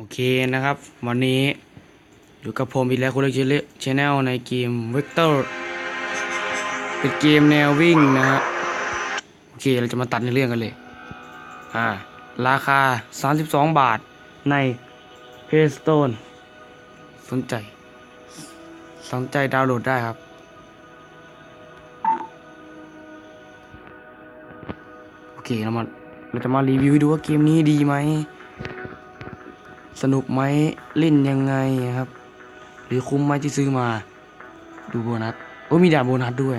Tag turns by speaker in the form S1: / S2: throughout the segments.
S1: โอเคนะครับ วันนี้อยู่กับผมอีกแล้วคุณเล็กชแนลในเกม Vector เป็นเกมแนววิ่งนะฮะโอเคเราจะมาตัดในเรื่องกันเลย อ่า ราคา 32 บาทใน Playstone สนใจ สนใจดาวน์โหลดได้ครับ โอเคเรามาเราจะมารีวิวดูว่าเกมนี้ดีไหม สนุกไหมเล่นยังไงครับ หรือคุ้มไหมที่ซื้อมา ดูโบนัสโอ้มีดาบโบนัสด้วย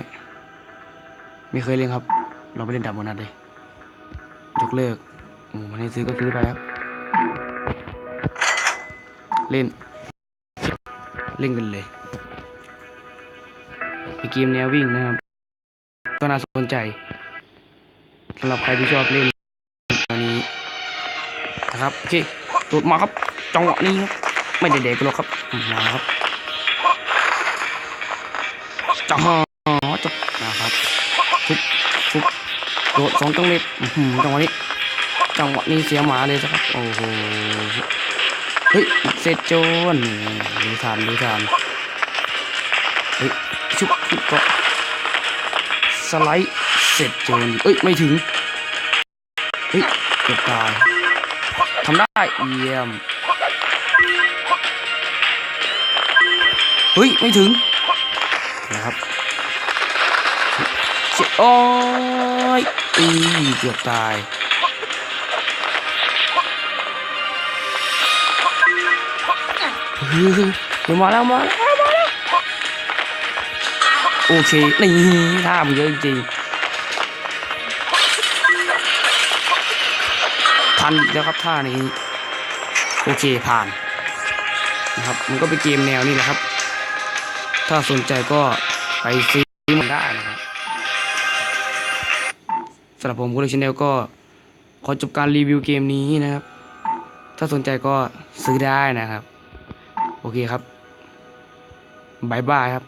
S1: ไม่เคยเล่นครับ เราไปเล่นดาบโบนัสเลยยกเลิกโอ้มันให้ซื้อก็ซื้อไปครับ เล่น เล่นกันเลยเป็นเกมแนววิ่งนะครับ ก็น่าสนใจสำหรับใครที่ชอบเล่นตัวนี้นะครับ โอเคโดดมาครับ จังหวะนี้ครับไม่ได้เด็กหรอกครับมาครับจังหวะจบนะครับฟุบฟุบโดดสองจังเล็บอื้อหือจังหวะนี้จังหวะนี้เสียหมาเลยครับโอ้โหเฮ้ยเสร็จโจนดูทานดูทานเฮ้ยชุบชุบก็สไลด์เสร็จโจนเอ้ยไม่ถึงเฮ้ยเกือบตายทำได้เยี่ยม เฮ้ย ไม่ถึง นะครับโอ้ยอีเกือบตายเฮ้ยเดี๋ยวมาแล้วมาแล้วมาแล้วโอเค นี่ท่ามันเยอะจริงทันแล้วครับท่านี้ โอเคผ่านนะครับ มันก็เป็นเกมแนวนี้แหละครับ ถ้าสนใจก็ไปซื้อมันได้นะครับสำหรับผมคุณชแนลก็ขอจบการรีวิวเกมนี้นะครับ ถ้าสนใจก็ซื้อได้นะครับ โอเคครับบายบายครับ